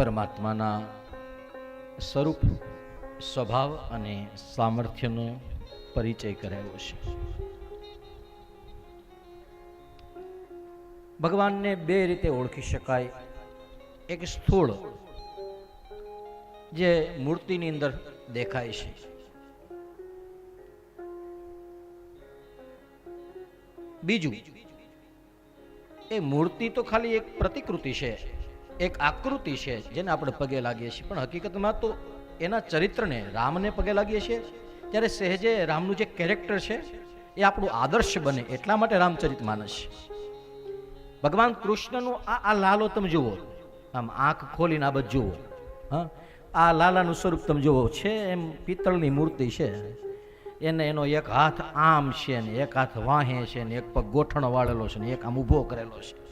પરમાત્માના સ્વરૂપ, સ્વભાવ અને સામર્થ્યનો પરિચય કરાવ્યો છે. ભગવાનને બે રીતે ઓળખી શકાય. એક સ્થૂળ, જે મૂર્તિની અંદર દેખાય છે. બીજું, એ મૂર્તિ તો ખાલી એક પ્રતિકૃતિ છે. એક આકૃતિ છે જેને આપણે પગે લાગીએ છીએ. પણ હકીકતમાં તો એના ચરિત્રને રામને પગે લાગીએ છીએ. ત્યારે સહેજે રામનું જે કેરેક્ટર છે, એ આપણું આદર્શ બને એટલા માટે રામચરિત માનસ ભગવાન કૃષ્ણનું આ આ લાલો તમે જુઓ. આમ આંખ ખોલીને આ બધું જુઓ. હા? આ લાલાનું સ્વરૂપ તમે જુઓ. છે એમ પિત્તળની મૂર્તિ છે. એને એનો એક હાથ આમ છે ને એક હાથ વાહે છે ને એક પગ ગોઠણ વાળેલો છે ને એક આમ ઊભો કરેલો છે.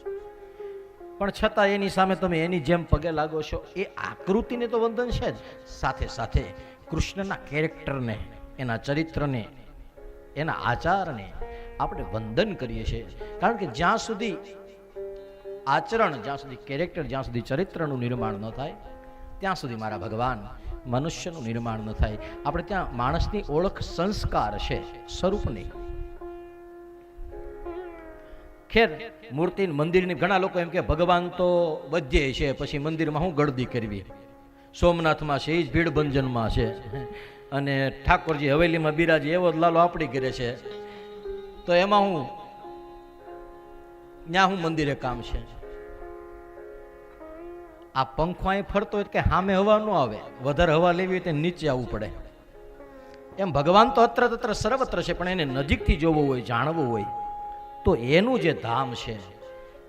પણ છતાં એની સામે તમે એની જેમ પગે લાગો છો, એ આકૃતિને તો વંદન છે જ. સાથે સાથે કૃષ્ણના કેરેક્ટરને, એના ચરિત્રને, એના આચારને આપણે વંદન કરીએ છીએ. કારણ કે જ્યાં સુધી આચરણ, જ્યાં સુધી કેરેક્ટર, જ્યાં સુધી ચરિત્રનું નિર્માણ ન થાય, ત્યાં સુધી મારા ભગવાન મનુષ્યનું નિર્માણ ન થાય. આપણે ત્યાં માણસની ઓળખ સંસ્કાર છે સ્વરૂપ નહીં ખેર મૂર્તિ મંદિરની ઘણા લોકો એમ કે, ભગવાન તો બધે છે, પછી મંદિરમાં હું ગળદી કરવી? સોમનાથમાં છે, એ જ ભીડભંજનમાં છે. અને ઠાકોરજી હવેલીમાં બિરાજી, એવો જ લાલો આપણી કરે છે. તો એમાં હું ત્યાં હું મંદિરે કામ છે. આ પંખો અહીં ફરતો હોય કે સામે હવા ન આવે, વધારે હવા લેવી હોય તો નીચે આવવું પડે. એમ ભગવાન તો અત્ર તત્ર સર્વત્ર છે, પણ એને નજીકથી જોવું હોય, જાણવું હોય. તો એનું જે ધામ છે,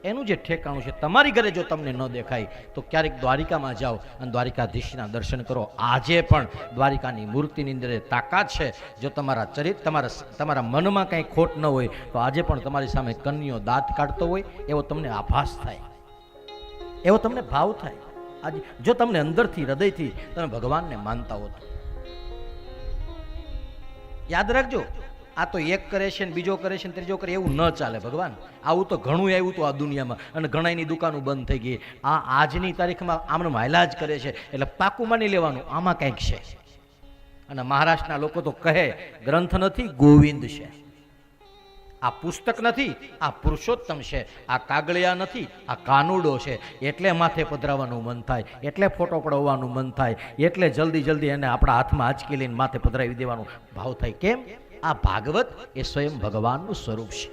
એનું જે ઠેકાણું છે, તમારી ઘરે જો તમને ન દેખાય, તો ક્યારેક દ્વારિકામાં જાઓ અને દ્વારિકાધીશના દર્શન કરો. આજે પણ દ્વારિકાની મૂર્તિની અંદર તાકાત છે. જો તમારા ચરિત્ર તમારા તમારા મનમાં કંઈ ખોટ ન હોય, તો આજે પણ તમારી સામે કન્યો દાંત કાઢતો હોય, એવો તમને આભાસ થાય. એવો તમને ભાવ થાય. આજે જો તમને અંદરથી, હૃદયથી તમે ભગવાનને માનતા હો તો યાદ રાખજો આ તો એક કરે છે ને બીજો કરે છે ને ત્રીજો કરે એવું ન ચાલે ભગવાન. આવું તો ઘણું આવ્યું હતું આ દુનિયામાં અને ઘણાની દુકાનો બંધ થઈ ગઈ. આ આજની તારીખમાં આમનો માયલા જ કરે છે, એટલે પાકું માની લેવાનું, આમાં કંઈક છે. અને મહારાષ્ટ્રના લોકો તો કહે, ગ્રંથ નથી, ગોવિંદ છે. આ પુસ્તક નથી, આ પુરુષોત્તમ છે. આ કાગળિયા નથી, આ કાનુડો છે. એટલે માથે પધરાવવાનું મન થાય, એટલે ફોટો પડાવવાનું મન થાય, એટલે જલ્દી જલ્દી એને આપણા હાથમાં આંચકી લઈને માથે પધરાવી દેવાનું. ભાવ થાય કેમ? આ ભાગવત એ સ્વયં ભગવાનનું સ્વરૂપ છે.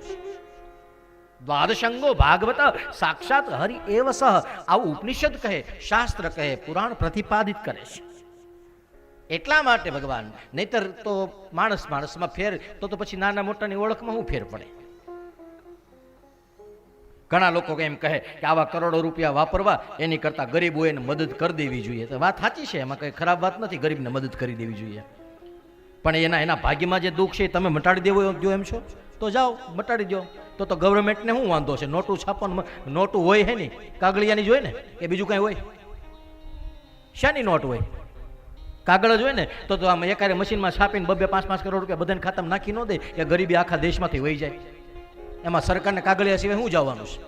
દ્વાદશંગો ભાગવત સાક્ષાત હરિ એવ સહ આવું ઉપનિષદ કહે, શાસ્ત્ર કહે, પુરાણ પ્રતિપાદિત કરે છે. એટલા માટે ભગવાન, નહીતર તો માણસ માણસમાં ફેર, તો તો પછી નાના મોટાની ઓળખમાં શું ફેર પડે? ઘણા લોકો એમ કહે કે આવા કરોડો રૂપિયા વાપરવા, એની કરતાં ગરીબોએ મદદ કરી દેવી જોઈએ. તો વાત સાચી છે, એમાં કંઈ ખરાબ વાત નથી, ગરીબને મદદ કરી દેવી જોઈએ. પણ એના એના ભાગ્યમાં જે દુઃખ છે એ તમે મટાડી દેવો જો એમ છો? તો જાઓ, મટાડી દો. તો તો ગવર્મેન્ટને શું વાંધો છે? નોટું છાપવાનું નોટું હોય હે નહીં? કાગળિયાની જોઈએ ને? કે બીજું કાંઈ હોય? શાની નોટ હોય? કાગળ જ હોય ને? તો તો આમ એકારે મશીનમાં છાપીને બબે પાંચ પાંચ કરોડ રૂપિયા બધાને ખાતામાં નાખી ન દે. એ ગરીબી આખા દેશમાંથી વહી જાય. એમાં સરકારને કાગળિયા સિવાય શું જવાનું છે?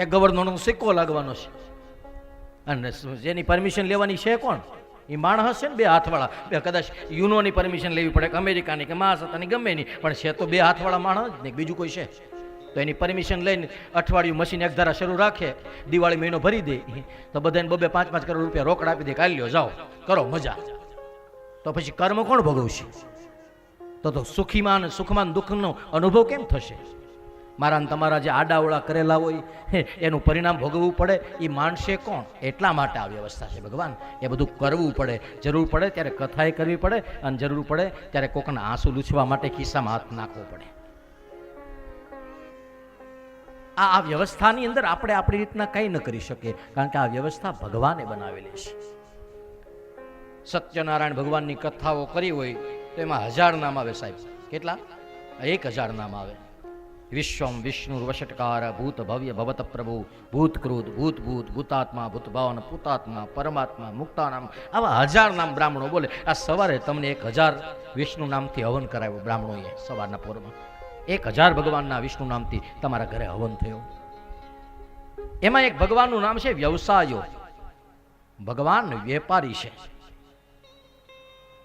એ ગવર્નરનો સિક્કો લાગવાનો છે. અને જેની પરમિશન લેવાની છે કોણ? એ માણસ છે ને બે હાથવાળા. બે કદાચ યુનોની પરમિશન લેવી પડે કે અમેરિકાની કે મહાસત્તાની, ગમે નહીં પણ છે તો બે હાથવાળા માણસ ને બીજું કોઈ છે? તો એની પરમિશન લઈને અઠવાડિયું મશીન એક ધારા શરૂ રાખે, દિવાળી મહિનો ભરી દે. તો બધાને બબે પાંચ પાંચ કરોડ રૂપિયા રોકડ આપી દે કાઢી લ્યો જાઓ, કરો, મજા. તો પછી કર્મ કોણ ભોગવશે? તો તો સુખીમાં અને સુખમાં દુઃખનો અનુભવ કેમ થશે? મારા ને તમારા જે આડાવડા કરેલા હોય એનું પરિણામ ભોગવવું પડે. એ માનશે કોણ? એટલા માટે આ વ્યવસ્થા છે ભગવાન. એ બધું કરવું પડે. જરૂર પડે ત્યારે કથાએ કરવી પડે અને જરૂર પડે ત્યારે કોકના આંસુ લૂછવા માટે ખિસ્સામાં હાથ નાખવો પડે. આ આ વ્યવસ્થાની અંદર આપણે આપણી રીતના કંઈ ન કરી શકીએ, કારણ કે આ વ્યવસ્થા ભગવાને બનાવેલી છે. સત્યનારાયણ ભગવાનની કથાઓ કરી હોય તો એમાં હજાર નામ આવે સાહેબ. કેટલા? એક હજાર નામ આવે. વિશ્વમ વિષ્ણુ વશટકાર ભૂત ભવ્ય ભવત પ્રભુ ભૂત ક્રોધ ભૂત ભૂત ભૂતાત્મા ભૂત ભાવન પૂતાત્મા પરમાત્મા મુક્તાનામ આવા હજાર નામ બ્રાહ્મણો બોલે, આ સવારે તમને એક હજાર વિષ્ણુ નામથી હવન કરાવ્યો બ્રાહ્મણોએ સવારના પોરમાં. એક હજાર ભગવાનના વિષ્ણુ નામથી તમારા ઘરે હવન થયો. એમાં એક ભગવાનનું નામ છે વ્યવસાયો. ભગવાન વેપારી છે.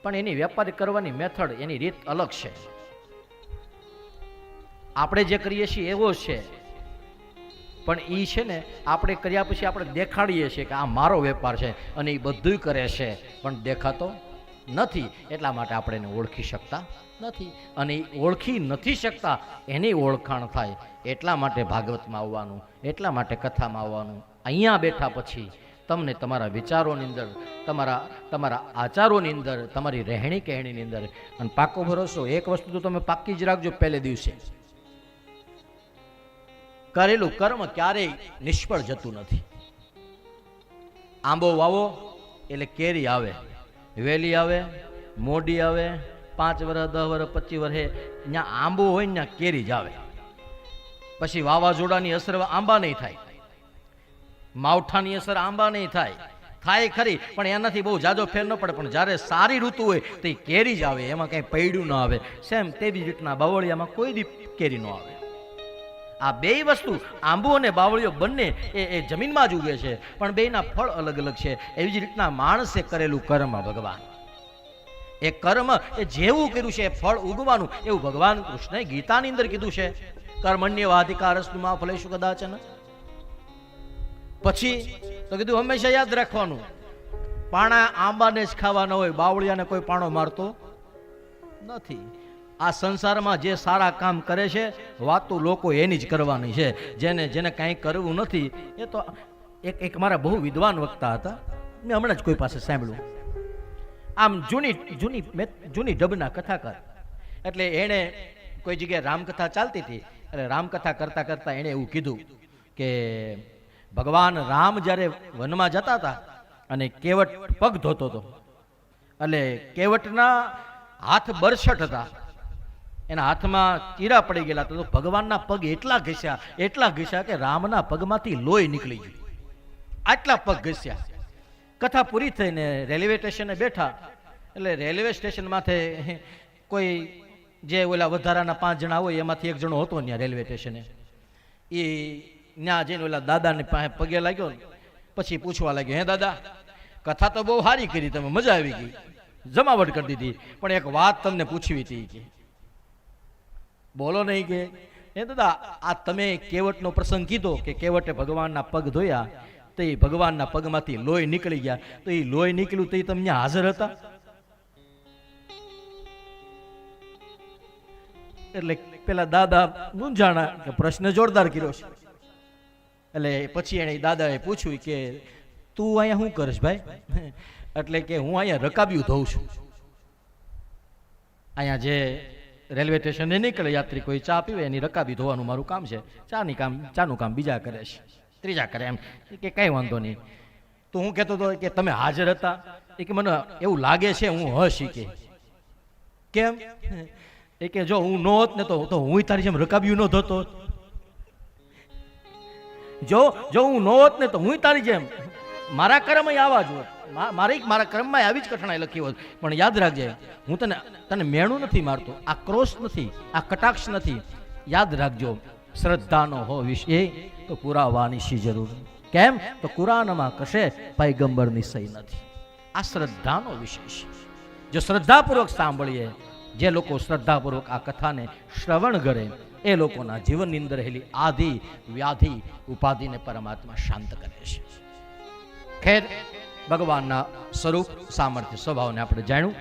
પણ એની વેપારી કરવાની મેથડ, એની રીત અલગ છે. આપણે જે કરીએ છીએ એવો છે. પણ એ છે ને, આપણે કર્યા પછી આપણે દેખાડીએ છીએ કે આ મારો વેપાર છે અને એ બધું કરે છે. પણ દેખાતો નથી. એટલા માટે આપણે એને ઓળખી શકતા નથી. અને એ ઓળખી નથી શકતા, એની ઓળખાણ થાય. એટલા માટે ભાગવતમાં આવવાનું, એટલા માટે કથામાં આવવાનું. અહીંયા બેઠા પછી તમને તમારા વિચારોની અંદર, તમારા તમારા આચારોની અંદર, તમારી રહેણી કહેણીની અંદર, અને પાકો ભરોસો, એક વસ્તુ તો તમે પાકી જ રાખજો પહેલે દિવસે. કરેલું કર્મ ક્યારેય નિષ્ફળ જતું નથી. આંબો વાવો એટલે કેરી આવે, વેલી આવે, મોડી આવે, પાંચ વર્ષ દસ વર્ષ પચીસ વર્ષે ત્યાં આંબો હોય ત્યાં કેરી જ આવે. પછી વાવાઝોડાની અસર આંબા નહીં થાય. માવઠાની અસર આંબા નહીં થાય. થાય ખરી, પણ એનાથી બહુ જાજો ફેર ન પડે, પણ જ્યારે સારી ઋતુ હોય તો એ કેરી જ આવે, એમાં કંઈ પૈડું ન આવે. સેમ તેવી રીતના બાવળિયામાં કોઈ દી કેરી ન આવે. આ બે વસ્તુ, આંબુ અને બાવળીઓ બંને એ એ જમીનમાં જ ઉગે છે. પણ બેના ફળ અલગ અલગ છે. એવી જ રીતના માણસે કરેલું કર્મ ભગવાન. એ કર્મ એ જેવું કર્યું છે ફળ ઉગવાનું, એવું ભગવાન કૃષ્ણએ ગીતાની અંદર કીધું છે. કર્મણ્ય વાધિકારસ્તુમાં ફલેશું કદાચન. પછી તો કીધું, હંમેશા યાદ રાખવાનું, પાણા આંબાને જ ખાવાના હોય, બાવળિયાને કોઈ પાણો મારતો નથી. આ સંસારમાં જે સારા કામ કરે છે, વાતો લોકો એની જ કરવાની છે. જેને જેને કાંઈ કરવું નથી, એ તો એક એક મારા બહુ વિદ્વાન વક્તા હતા. મેં હમણાં જ કોઈ પાસે સાંભળ્યું. આમ જૂની જૂની મેં જૂની ઢબના કથાકાર. એટલે એણે કોઈ જગ્યાએ રામકથા ચાલતી હતી. એટલે રામકથા કરતાં કરતાં એણે એવું કીધું કે, ભગવાન રામ જ્યારે વનમાં જતા હતા અને કેવટ પગ ધોતો હતો, એટલે કેવટના હાથ બરછટ હતા એના હાથમાં ચીરા પડી ગયેલા તો ભગવાનના પગ એટલા ઘસ્યા એટલા ઘસ્યા કે રામના પગમાંથી લોહી નીકળી ગયું. આટલા પગ ઘસ્યા. કથા પૂરી થઈને રેલવે સ્ટેશને બેઠા. એટલે રેલવે સ્ટેશન માથે કોઈ જે ઓલા વધારાના પાંચ જણા હોય, એમાંથી એક જણો હતો ત્યાં રેલવે સ્ટેશને. એ ત્યાં જઈને ઓલા દાદાને પાસે પગે લાગ્યો પછી પૂછવા લાગ્યો, હે દાદા, કથા તો બહુ સારી કરી તમે, મજા આવી ગઈ. જમાવટ કરી દીધી. પણ એક વાત તમને પૂછવી હતી કે બોલો નહીં કે. એ દાદા, આ તમે કેવટનો પ્રસંગ કીધો કે કેવટે ભગવાનના પગ ધોયા તો એ ભગવાનના પગમાંથી લોહી નીકળી ગયા. તો એ લોહી નીકળ્યું તો એ તમને હાજર હતા? એટલે પેલા દાદા મૂંઝાણા કે પ્રશ્ન જોરદાર કર્યો છે. એટલે પછી એને દાદાએ પૂછ્યું કે, તું અહીંયા શું કરીશ ભાઈ? એટલે કે, હું અહીંયા રકાબ્યું ધોઉં છું. અહીંયા જે રેલવે સ્ટેશને નીકળે કોઈ ચા પીવે, એની રકાબી ધોવાનું મારું કામ છે. ચાની કામ, ચાનું કામ બીજા કરે છે. ત્રીજા કરે એમ. કે કંઈ વાંધો નહીં. તો હું કહેતો હતો કે તમે હાજર હતા. એ કે મને એવું લાગે છે હું હશી કે. કેમ? એ કે જો હું નો હોત ને તો હું તારી જેમ રકાબ્યું ન ધોતો જો જો હું નો હોત ને તો હું તારી જેમ મારા કર્મ આવા જ હોત મારી મારા કર્મમાં આવી જ કઠણાઈ લખી હોત પણ યાદ રાખજે, હું તને તને મેણું નથી મારતો, આ ક્રોશ નથી, આ કટાક્ષ નથી. યાદ રાખજો શ્રદ્ધાનો હો વિષય તો પુરાવાની શી જરૂર? કેમ? તો કુરાનમાં કશે પૈગંબરની સહી નથી. આ શ્રદ્ધાનો વિષય છે જો શ્રદ્ધાપૂર્વક સાંભળીએ, જે લોકો શ્રદ્ધાપૂર્વક આ કથાને શ્રવણ કરે, એ લોકોના જીવનની અંદર રહેલી આધિ, વ્યાધિ ઉપાધિને પરમાત્મા શાંત કરે છે. ખેર ભગવાનના સ્વરૂપ સામર્થ્ય સ્વભાવને આપણે જાણ્યું.